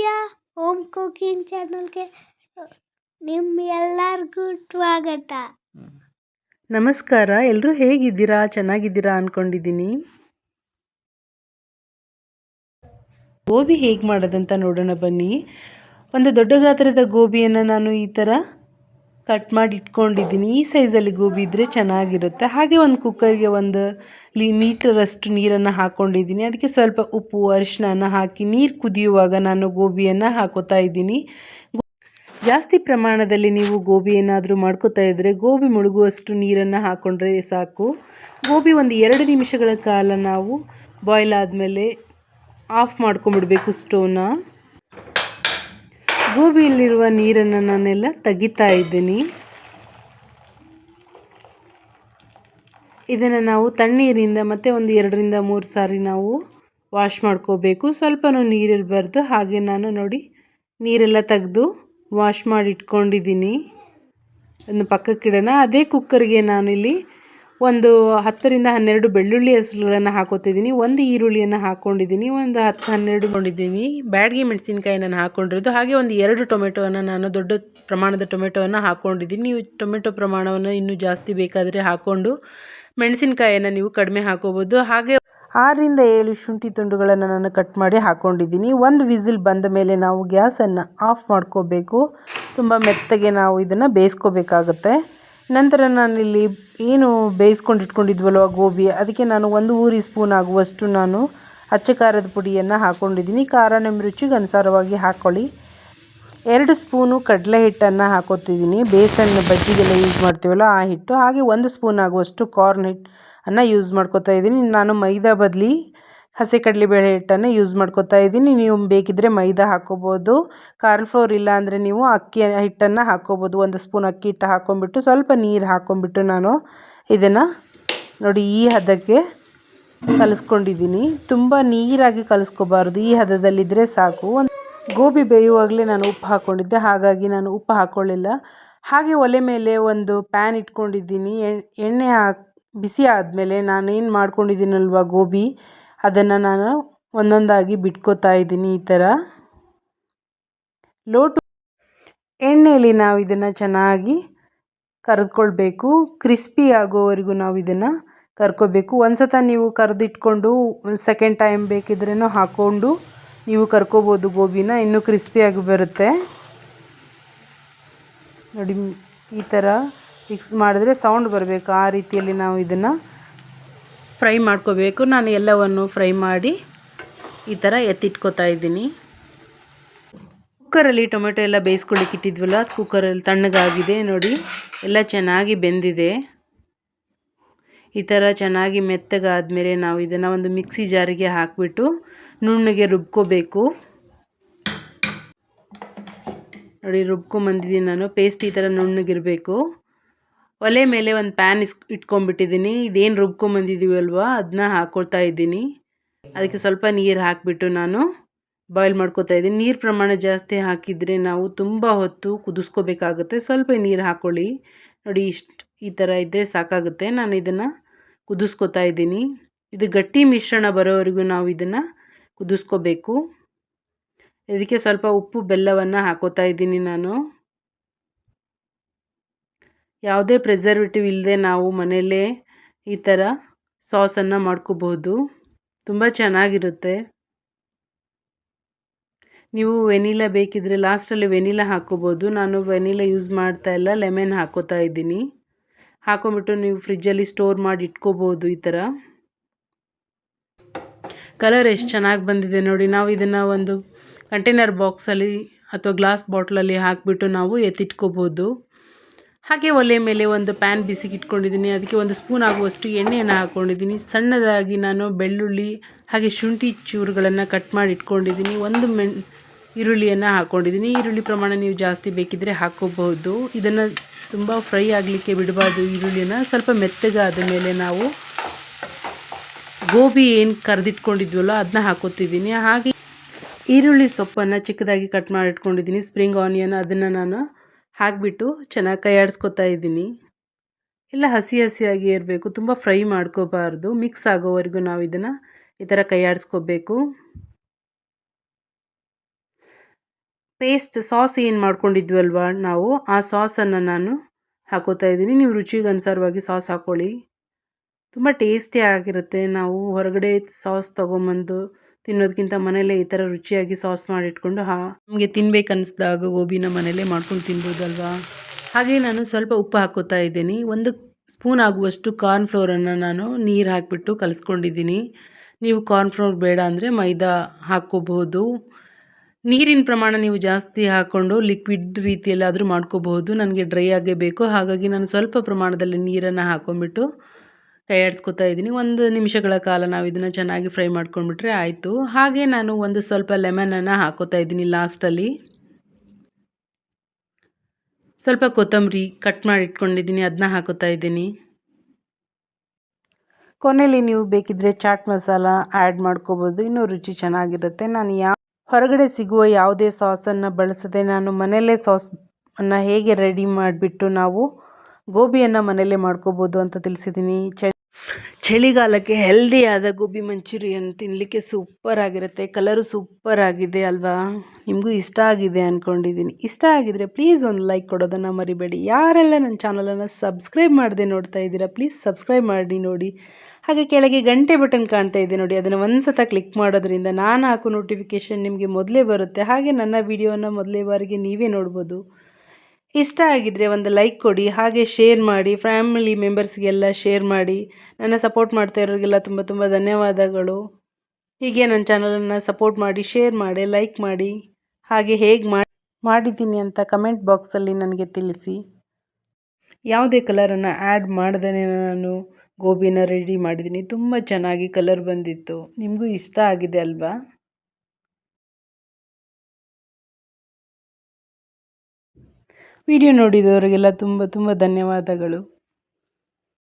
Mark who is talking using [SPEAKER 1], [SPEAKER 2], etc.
[SPEAKER 1] ಪೂಜ್ಯ home cooking ಚಾನಲ್ಗೆ ನಿಮ್ಮ ಎಲ್ಲರಿಗೂ ಸ್ವಾಗತ.
[SPEAKER 2] ನಮಸ್ಕಾರ ಎಲ್ಲರೂ ಹೇಗಿದ್ದೀರಾ? ಚೆನ್ನಾಗಿದ್ದೀರಾ ಅಂದ್ಕೊಂಡಿದ್ದೀನಿ ಗೋಬಿ ಹೇಗೆ ಮಾಡೋದಂತ ನೋಡೋಣ ಬನ್ನಿ. ಒಂದು ದೊಡ್ಡ ಗಾತ್ರದ ಗೋಬಿಯನ್ನು ನಾನು ಈ ಥರ ಕಟ್ ಮಾಡಿ ಇಟ್ಕೊಂಡಿದ್ದೀನಿ. ಈ ಸೈಜಲ್ಲಿ ಗೋಬಿ ಇದ್ದರೆ ಚೆನ್ನಾಗಿರುತ್ತೆ. ಹಾಗೆ ಒಂದು ಕುಕ್ಕರ್ಗೆ ಒಂದು ಲಿ ಲೀಟರಷ್ಟು ನೀರನ್ನು ಹಾಕ್ಕೊಂಡಿದ್ದೀನಿ ಅದಕ್ಕೆ ಸ್ವಲ್ಪ ಉಪ್ಪು ಅರಿಶಿನ ಹಾಕಿ ನೀರು ಕುದಿಯುವಾಗ ನಾನು ಗೋಬಿಯನ್ನು ಹಾಕೋತಾ ಇದ್ದೀನಿ. ಜಾಸ್ತಿ ಪ್ರಮಾಣದಲ್ಲಿ ನೀವು ಗೋಬಿ ಏನಾದರೂ ಮಾಡ್ಕೋತಾ ಇದ್ದರೆ ಗೋಬಿ ಮುಳುಗುವಷ್ಟು ನೀರನ್ನು ಹಾಕ್ಕೊಂಡ್ರೆ ಸಾಕು. ಗೋಬಿ ಒಂದು ಎರಡು ನಿಮಿಷಗಳ ಕಾಲ ನಾವು ಬಾಯ್ಲ್ ಆದಮೇಲೆ ಆಫ್ ಮಾಡ್ಕೊಂಬಿಡಬೇಕು ಸ್ಟೋವ್ನ ಗೋಬಿಯಲ್ಲಿರುವ ನೀರನ್ನು ನಾನೆಲ್ಲ ತೆಗಿತಾ ಇದ್ದೀನಿ. ಇದನ್ನು ನಾವು ತಣ್ಣೀರಿಂದ ಮತ್ತು ಒಂದು ಎರಡರಿಂದ ಮೂರು ಸಾರಿ ನಾವು ವಾಶ್ ಮಾಡ್ಕೋಬೇಕು. ಸ್ವಲ್ಪನೂ ನೀರಿರಬಾರ್ದು ಹಾಗೆ ನಾನು ನೋಡಿ ನೀರೆಲ್ಲ ತೆಗೆದು ವಾಶ್ ಮಾಡಿ ಇಟ್ಕೊಂಡಿದ್ದೀನಿ ಒಂದು ಪಕ್ಕಕ್ಕಿಡೋಣ. ಅದೇ ಕುಕ್ಕರ್ಗೆ ನಾನಿಲ್ಲಿ ಒಂದು ಹತ್ತರಿಂದ ಹನ್ನೆರಡು ಬೆಳ್ಳುಳ್ಳಿ ಹೆಸರುಗಳನ್ನು ಹಾಕೋತಿದ್ದೀನಿ, ಒಂದು ಈರುಳ್ಳಿಯನ್ನು ಹಾಕ್ಕೊಂಡಿದ್ದೀನಿ ಒಂದು ಹತ್ತು ಹನ್ನೆರಡು ಕೊಂಡಿದ್ದೀನಿ ಬ್ಯಾಡಗಿ ಮೆಣಸಿನ್ಕಾಯಿ ನಾನು ಹಾಕ್ಕೊಂಡಿರೋದು ಹಾಗೆ ಒಂದು ಎರಡು ಟೊಮೆಟೊವನ್ನು ನಾನು ದೊಡ್ಡ ಪ್ರಮಾಣದ ಟೊಮೆಟೊವನ್ನು ಹಾಕ್ಕೊಂಡಿದ್ದೀನಿ ನೀವು ಟೊಮೆಟೊ ಪ್ರಮಾಣವನ್ನು ಇನ್ನೂ ಜಾಸ್ತಿ ಬೇಕಾದರೆ ಹಾಕ್ಕೊಂಡು ಮೆಣಸಿನ್ಕಾಯನ್ನು ನೀವು ಕಡಿಮೆ ಹಾಕೋಬೋದು. ಹಾಗೆ ಆರರಿಂದ ಏಳು ಶುಂಠಿ ತುಂಡುಗಳನ್ನು ನಾನು ಕಟ್ ಮಾಡಿ ಹಾಕ್ಕೊಂಡಿದ್ದೀನಿ ಒಂದು ವಿಸಿಲ್ ಬಂದ ಮೇಲೆ ನಾವು ಗ್ಯಾಸನ್ನು ಆಫ್ ಮಾಡ್ಕೋಬೇಕು. ತುಂಬ ಮೆತ್ತಗೆ ನಾವು ಇದನ್ನು ಬೇಯಿಸ್ಕೋಬೇಕಾಗುತ್ತೆ. ನಂತರ ನಾನಿಲ್ಲಿ ಏನು ಬೇಯಿಸ್ಕೊಂಡು ಇಟ್ಕೊಂಡಿದ್ವಲ್ವ ಗೋಬಿ, ಅದಕ್ಕೆ ನಾನು ಒಂದು ಊರಿ ಸ್ಪೂನ್ ಆಗುವಷ್ಟು ನಾನು ಅಚ್ಚ ಖಾರದ ಪುಡಿಯನ್ನು ಹಾಕ್ಕೊಂಡಿದ್ದೀನಿ ಖಾರ ನಿಮ್ಮ ರುಚಿಗೆ ಅನುಸಾರವಾಗಿ ಹಾಕ್ಕೊಳ್ಳಿ ಎರಡು ಸ್ಪೂನು ಕಡಲೆ ಹಿಟ್ಟನ್ನು ಹಾಕೋತಿದ್ದೀನಿ. ಬೇಸನ್ ಬಜ್ಜಿಗೆಲ್ಲ ಯೂಸ್ ಮಾಡ್ತೀವಲ್ಲ ಆ ಹಿಟ್ಟು. ಹಾಗೆ ಒಂದು ಸ್ಪೂನ್ ಆಗುವಷ್ಟು ಕಾರ್ನ್ ಹಿಟ್ಟನ್ನು ಯೂಸ್ ಮಾಡ್ಕೋತಾ ಇದ್ದೀನಿ. ನಾನು ಮೈದಾ ಬದಲಿ ಹಸಿ ಕಡಲೆಬೇಳೆ ಹಿಟ್ಟನ್ನು ಯೂಸ್ ಮಾಡ್ಕೊತಾ ಇದ್ದೀನಿ. ನೀವು ಬೇಕಿದ್ದರೆ ಮೈದಾ ಹಾಕ್ಕೋಬೋದು ಕಾರ್ನ್ ಫ್ಲೋರ್ ಇಲ್ಲ ಅಂದರೆ ನೀವು ಅಕ್ಕಿ ಹಿಟ್ಟನ್ನು ಹಾಕ್ಕೋಬೋದು ಒಂದು ಸ್ಪೂನ್ ಅಕ್ಕಿ ಹಿಟ್ಟು ಹಾಕ್ಕೊಂಬಿಟ್ಟು ಸ್ವಲ್ಪ ನೀರು ಹಾಕ್ಕೊಂಬಿಟ್ಟು ನಾನು ಇದನ್ನು ನೋಡಿ ಈ ಹದಕ್ಕೆ ಕಲಿಸ್ಕೊಂಡಿದ್ದೀನಿ. ತುಂಬ ನೀರಾಗಿ ಕಲಿಸ್ಕೋಬಾರ್ದು. ಈ ಹದದಲ್ಲಿದ್ದರೆ ಸಾಕು. ಒಂದು ಗೋಬಿ ಬೇಯುವಾಗಲೇ ನಾನು ಉಪ್ಪು ಹಾಕ್ಕೊಂಡಿದ್ದೆ ಹಾಗಾಗಿ ನಾನು ಉಪ್ಪು ಹಾಕ್ಕೊಳ್ಳಿಲ್ಲ ಹಾಗೆ ಒಲೆ ಮೇಲೆ ಒಂದು ಪ್ಯಾನ್ ಇಟ್ಕೊಂಡಿದ್ದೀನಿ. ಎಣ್ಣೆ ಹಾಕಿ, ಬಿಸಿ ಆದಮೇಲೆ ನಾನೇನು ಮಾಡ್ಕೊಂಡಿದ್ದೀನಲ್ವ ಗೋಬಿ? ಅದನ್ನು ನಾನು ಒಂದೊಂದಾಗಿ ಬಿಟ್ಕೋತಾ ಇದ್ದೀನಿ ಈ ಥರ. ಲೋಟು ಎಣ್ಣೆಯಲ್ಲಿ ನಾವು ಇದನ್ನು ಚೆನ್ನಾಗಿ ಕರೆದ್ಕೊಳ್ಬೇಕು. ಕ್ರಿಸ್ಪಿ ಆಗೋವರೆಗೂ ನಾವು ಇದನ್ನು ಕರ್ಕೋಬೇಕು. ಒಂದು ಸತ ನೀವು ಕರೆದಿಟ್ಕೊಂಡು ಸೆಕೆಂಡ್ ಟೈಮ್ ಬೇಕಿದ್ರೂ ಹಾಕ್ಕೊಂಡು ನೀವು ಕರ್ಕೋಬೋದು ಗೋಬಿನ, ಇನ್ನೂ ಕ್ರಿಸ್ಪಿಯಾಗಿ ಬರುತ್ತೆ. ನೋಡಿ ಈ ಥರ ಮಿಕ್ಸ್ ಮಾಡಿದ್ರೆ ಸೌಂಡ್ ಬರಬೇಕು. ಆ ರೀತಿಯಲ್ಲಿ ನಾವು ಇದನ್ನು ಫ್ರೈ ಮಾಡ್ಕೋಬೇಕು. ನಾನು ಎಲ್ಲವನ್ನು ಫ್ರೈ ಮಾಡಿ ಈ ಥರ ಎತ್ತಿಟ್ಕೋತಾ ಇದ್ದೀನಿ. ಕುಕ್ಕರಲ್ಲಿ ಟೊಮೆಟೊ ಎಲ್ಲ ಬೇಯಿಸ್ಕೊಳ್ಳಿಕ್ಕೆ ಇಟ್ಟಿದ್ವಲ್ಲ ಕುಕ್ಕರಲ್ಲಿ ತಣ್ಣಗಾಗಿದೆ ನೋಡಿ. ಎಲ್ಲ ಚೆನ್ನಾಗಿ ಬೆಂದಿದೆ. ಈ ಥರ ಚೆನ್ನಾಗಿ ಮೆತ್ತಗಾದ್ಮೇಲೆ ನಾವು ಇದನ್ನು ಒಂದು ಮಿಕ್ಸಿ ಜಾರಿಗೆ ಹಾಕಿಬಿಟ್ಟು ನುಣ್ಣಗೆ ರುಬ್ಕೋಬೇಕು. ನೋಡಿ, ರುಬ್ಕೊಂಬಂದಿದ್ದೀನಿ ನಾನು. ಪೇಸ್ಟ್ ಈ ಥರ ನುಣ್ಣಗಿರಬೇಕು. ಒಲೆ ಮೇಲೆ ಒಂದು ಪ್ಯಾನ್ ಇಸ್ ಇಟ್ಕೊಂಡ್ಬಿಟ್ಟಿದ್ದೀನಿ ಇದೇನು ರುಬ್ಕೊಂಬಂದಿದ್ದೀವಲ್ವ ಅದನ್ನ ಹಾಕ್ಕೊಳ್ತಾ ಇದ್ದೀನಿ. ಅದಕ್ಕೆ ಸ್ವಲ್ಪ ನೀರು ಹಾಕಿಬಿಟ್ಟು ನಾನು ಬಾಯ್ಲ್ ಮಾಡ್ಕೋತಾ ಇದ್ದೀನಿ. ನೀರು ಪ್ರಮಾಣ ಜಾಸ್ತಿ ಹಾಕಿದರೆ ನಾವು ತುಂಬ ಹೊತ್ತು ಕುದಿಸ್ಕೋಬೇಕಾಗುತ್ತೆ. ಸ್ವಲ್ಪ ನೀರು ಹಾಕ್ಕೊಳ್ಳಿ ನೋಡಿ, ಇಷ್ಟು ಈ ಥರ ಇದ್ದರೆ ಸಾಕಾಗುತ್ತೆ. ನಾನು ಇದನ್ನು ಕುದಿಸ್ಕೋತಾ ಇದ್ದೀನಿ. ಇದು ಗಟ್ಟಿ ಮಿಶ್ರಣ ಬರೋವರೆಗೂ ನಾವು ಇದನ್ನು ಕುದಿಸ್ಕೋಬೇಕು. ಇದಕ್ಕೆ ಸ್ವಲ್ಪ ಉಪ್ಪು, ಬೆಲ್ಲವನ್ನು ಹಾಕೋತಾ ಇದ್ದೀನಿ ನಾನು. ಯಾವುದೇ ಪ್ರಿಸರ್ವೇಟಿವ್ ಇಲ್ಲದೆ ನಾವು ಮನೆಯಲ್ಲೇ ಈ ಥರ ಸಾಸನ್ನು ಮಾಡ್ಕೋಬಹುದು. ತುಂಬ ಚೆನ್ನಾಗಿರುತ್ತೆ. ನೀವು ವೆನಿಲಾ ಬೇಕಿದ್ದರೆ ಲಾಸ್ಟಲ್ಲಿ ವೆನಿಲಾ ಹಾಕ್ಕೋಬೋದು ನಾನು ವೆನಿಲಾ ಯೂಸ್ ಮಾಡ್ತಾ ಇಲ್ಲ ಲೆಮನ್ ಹಾಕೋತಾ ಇದ್ದೀನಿ. ಹಾಕೊಂಬಿಟ್ಟು ನೀವು ಫ್ರಿಜ್ಜಲ್ಲಿ ಸ್ಟೋರ್ ಮಾಡಿ ಇಟ್ಕೋಬೋದು ಈ ಥರ. ಕಲರ್ ಎಷ್ಟು ಚೆನ್ನಾಗಿ ಬಂದಿದೆ ನೋಡಿ. ನಾವು ಇದನ್ನು ಒಂದು ಕಂಟೈನರ್ ಬಾಕ್ಸಲ್ಲಿ ಅಥವಾ ಗ್ಲಾಸ್ ಬಾಟ್ಲಲ್ಲಿ ಹಾಕಿಬಿಟ್ಟು ನಾವು ಎತ್ತಿಟ್ಕೋಬೋದು ಹಾಗೆ ಒಲೆ ಮೇಲೆ ಒಂದು ಪ್ಯಾನ್ ಬಿಸಿಗೆ ಇಟ್ಕೊಂಡಿದ್ದೀನಿ ಅದಕ್ಕೆ ಒಂದು ಸ್ಪೂನ್ ಆಗುವಷ್ಟು ಎಣ್ಣೆಯನ್ನು ಹಾಕ್ಕೊಂಡಿದ್ದೀನಿ ಸಣ್ಣದಾಗಿ ನಾನು ಬೆಳ್ಳುಳ್ಳಿ ಹಾಗೆ ಶುಂಠಿ ಚೂರುಗಳನ್ನು ಕಟ್ ಮಾಡಿ ಇಟ್ಕೊಂಡಿದ್ದೀನಿ. ಒಂದು ಮೆಣ್ ಈರುಳ್ಳಿಯನ್ನು ಹಾಕ್ಕೊಂಡಿದ್ದೀನಿ ಈರುಳ್ಳಿ ಪ್ರಮಾಣ ನೀವು ಜಾಸ್ತಿ ಬೇಕಿದ್ದರೆ ಹಾಕ್ಕೋಬಹುದು ಇದನ್ನು ತುಂಬ ಫ್ರೈ ಆಗಲಿಕ್ಕೆ ಬಿಡಬಾರ್ದು ಈರುಳ್ಳಿನ ಸ್ವಲ್ಪ ಮೆತ್ತಗಾದ ಮೇಲೆ ನಾವು ಗೋಬಿ ಏನು ಕರೆದಿಟ್ಕೊಂಡಿದ್ವಲ್ಲ ಅದನ್ನ ಹಾಕೋತಿದ್ದೀನಿ. ಹಾಗೆ ಈರುಳ್ಳಿ ಸೊಪ್ಪನ್ನು ಚಿಕ್ಕದಾಗಿ ಕಟ್ ಮಾಡಿಟ್ಕೊಂಡಿದ್ದೀನಿ ಸ್ಪ್ರಿಂಗ್ ಆನಿಯನ್ ಅದನ್ನು ನಾನು ಹಾಕಿಬಿಟ್ಟು ಚೆನ್ನಾಗಿ ಕೈ ಆಡಿಸ್ಕೊತಾ ಇದ್ದೀನಿ. ಎಲ್ಲ ಹಸಿ ಹಸಿಯಾಗಿ ಇರಬೇಕು, ತುಂಬ ಫ್ರೈ ಮಾಡ್ಕೋಬಾರ್ದು. ಮಿಕ್ಸ್ ಆಗೋವರೆಗೂ ನಾವು ಇದನ್ನು ಈ ಥರ ಕೈ ಆಡಿಸ್ಕೋಬೇಕು ಪೇಸ್ಟ್ ಸಾಸ್ ಏನು ಮಾಡ್ಕೊಂಡಿದ್ವಲ್ವ ನಾವು, ಆ ಸಾಸನ್ನು ನಾನು ಹಾಕೋತಾ ಇದ್ದೀನಿ. ನೀವು ರುಚಿಗೆ ಅನುಸಾರವಾಗಿ ಸಾಸ್ ಹಾಕ್ಕೊಳ್ಳಿ ತುಂಬ ಟೇಸ್ಟಿ ಆಗಿರುತ್ತೆ. ನಾವು ಹೊರಗಡೆ ಸಾಸ್ ತೊಗೊಂಬಂದು ತಿನ್ನೋದಕ್ಕಿಂತ ಮನೇಲೇ ಈ ಥರ ರುಚಿಯಾಗಿ ಸಾಸ್ ಮಾಡಿಟ್ಕೊಂಡು, ಹಾ, ನಮಗೆ ತಿನ್ಬೇಕು ಅನಿಸ್ದಾಗ ಗೋಬಿನ ಮನೇಲೇ ಮಾಡ್ಕೊಂಡು ತಿನ್ಬೋದಲ್ವಾ? ಹಾಗೆ ನಾನು ಸ್ವಲ್ಪ ಉಪ್ಪು ಹಾಕೋತಾ ಇದ್ದೀನಿ. ಒಂದು ಸ್ಪೂನ್ ಆಗುವಷ್ಟು ಕಾರ್ನ್ ಫ್ಲೋರನ್ನು ನಾನು ನೀರು ಹಾಕಿಬಿಟ್ಟು ಕಲಿಸ್ಕೊಂಡಿದ್ದೀನಿ. ನೀವು ಕಾರ್ನ್ ಫ್ಲೋರ್ ಬೇಡ ಅಂದರೆ ಮೈದಾ ಹಾಕ್ಕೋಬಹುದು. ನೀರಿನ ಪ್ರಮಾಣ ನೀವು ಜಾಸ್ತಿ ಹಾಕ್ಕೊಂಡು ಲಿಕ್ವಿಡ್ ರೀತಿಯಲ್ಲಾದರೂ ಮಾಡ್ಕೋಬಹುದು. ನನಗೆ ಡ್ರೈ ಆಗೇ ಬೇಕು. ಹಾಗಾಗಿ ನಾನು ಸ್ವಲ್ಪ ಪ್ರಮಾಣದಲ್ಲಿ ನೀರನ್ನು ಹಾಕ್ಕೊಂಬಿಟ್ಟು ಕೈ ಆಡಿಸ್ಕೊತಾ ಇದ್ದೀನಿ. ಒಂದು ನಿಮಿಷಗಳ ಕಾಲ ನಾವು ಇದನ್ನು ಚೆನ್ನಾಗಿ ಫ್ರೈ ಮಾಡ್ಕೊಂಡ್ಬಿಟ್ರೆ ಆಯಿತು. ಹಾಗೆ ನಾನು ಒಂದು ಸ್ವಲ್ಪ ಲೆಮನನ್ನು ಹಾಕೋತಾ ಇದ್ದೀನಿ ಲಾಸ್ಟಲ್ಲಿ. ಸ್ವಲ್ಪ ಕೊತ್ತಂಬರಿ ಕಟ್ ಮಾಡಿ ಇಟ್ಕೊಂಡಿದ್ದೀನಿ ಅದನ್ನ ಹಾಕೋತಾ ಇದ್ದೀನಿ. ಕೊನೆಯಲ್ಲಿ ನೀವು ಬೇಕಿದ್ದರೆ ಚಾಟ್ ಮಸಾಲ ಆ್ಯಡ್ ಮಾಡ್ಕೋಬೋದು. ಇನ್ನೂ ರುಚಿ ಚೆನ್ನಾಗಿರುತ್ತೆ. ನಾನು ಯಾವ ಹೊರಗಡೆ ಸಿಗುವ ಯಾವುದೇ ಸಾಸನ್ನು ಬಳಸದೆ ನಾನು ಮನೆಯಲ್ಲೇ ಸಾಸನ್ನು ಹೇಗೆ ರೆಡಿ ಮಾಡಿಬಿಟ್ಟು ನಾವು ಗೋಬಿಯನ್ನು ಮನೆಯಲ್ಲೇ ಮಾಡ್ಕೋಬೋದು ಅಂತ ತಿಳಿಸಿದ್ದೀನಿ. ಚ ಚಳಿಗಾಲಕ್ಕೆ ಹೆಲ್ದಿಯಾದ ಗೋಬಿ ಮಂಚೂರಿಯನ್ ತಿನ್ನಲಿಕ್ಕೆ ಸೂಪರ್ ಆಗಿರುತ್ತೆ. ಕಲರು ಸೂಪರ್ ಆಗಿದೆ ಅಲ್ವಾ? ನಿಮಗೂ ಇಷ್ಟ ಆಗಿದೆ ಅಂದ್ಕೊಂಡಿದ್ದೀನಿ ಇಷ್ಟ ಆಗಿದರೆ ಪ್ಲೀಸ್ ಒಂದು ಲೈಕ್ ಕೊಡೋದನ್ನು ಮರಿಬೇಡಿ. ಯಾರೆಲ್ಲ ನನ್ನ ಚಾನಲನ್ನು ಸಬ್ಸ್ಕ್ರೈಬ್ ಮಾಡದೆ ನೋಡ್ತಾ ಇದ್ದೀರಾ ಪ್ಲೀಸ್ ಸಬ್ಸ್ಕ್ರೈಬ್ ಮಾಡಿ ನೋಡಿ. ಹಾಗೆ ಕೆಳಗೆ ಗಂಟೆ ಬಟನ್ ಕಾಣ್ತಾ ಇದೆ ನೋಡಿ. ಅದನ್ನು ಒಂದು ಸತ ಕ್ಲಿಕ್ ಮಾಡೋದ್ರಿಂದ ನಾನು ಹಾಕೋ ನೋಟಿಫಿಕೇಷನ್ ನಿಮಗೆ ಮೊದಲೇ ಬರುತ್ತೆ. ಹಾಗೆ ನನ್ನ ವಿಡಿಯೋನ ಮೊದಲೇ ಬಾರಿಗೆ ನೀವೇ ನೋಡ್ಬೋದು. ಇಷ್ಟ ಆಗಿದ್ದರೆ ಒಂದು ಲೈಕ್ ಕೊಡಿ, ಹಾಗೆ ಶೇರ್ ಮಾಡಿ ಫ್ಯಾಮಿಲಿ ಮೆಂಬರ್ಸ್ಗೆಲ್ಲ ಶೇರ್ ಮಾಡಿ. ನನ್ನ ಸಪೋರ್ಟ್ ಮಾಡ್ತಾ ಇರೋರಿಗೆಲ್ಲ ತುಂಬ ತುಂಬ ಧನ್ಯವಾದಗಳು. ಹೀಗೆ ನನ್ನ ಚಾನಲನ್ನು ಸಪೋರ್ಟ್ ಮಾಡಿ ಶೇರ್ ಮಾಡಿ ಲೈಕ್ ಮಾಡಿ, ಹಾಗೆ ಹೇಗೆ ಮಾಡಿ ಮಾಡಿದ್ದೀನಿ ಅಂತ ಕಮೆಂಟ್ ಬಾಕ್ಸಲ್ಲಿ ನನಗೆ ತಿಳಿಸಿ. ಯಾವುದೇ ಕಲರನ್ನು ಆ್ಯಡ್ ಮಾಡ್ದೇ ನಾನು ಗೋಬಿನ ರೆಡಿ ಮಾಡಿದ್ದೀನಿ. ತುಂಬ ಚೆನ್ನಾಗಿ ಕಲರ್ ಬಂದಿತ್ತು. ನಿಮಗೂ ಇಷ್ಟ ಆಗಿದೆ ಅಲ್ವಾ? ವಿಡಿಯೋ ನೋಡಿದವರಿಗೆಲ್ಲ ತುಂಬ ತುಂಬ ಧನ್ಯವಾದಗಳು.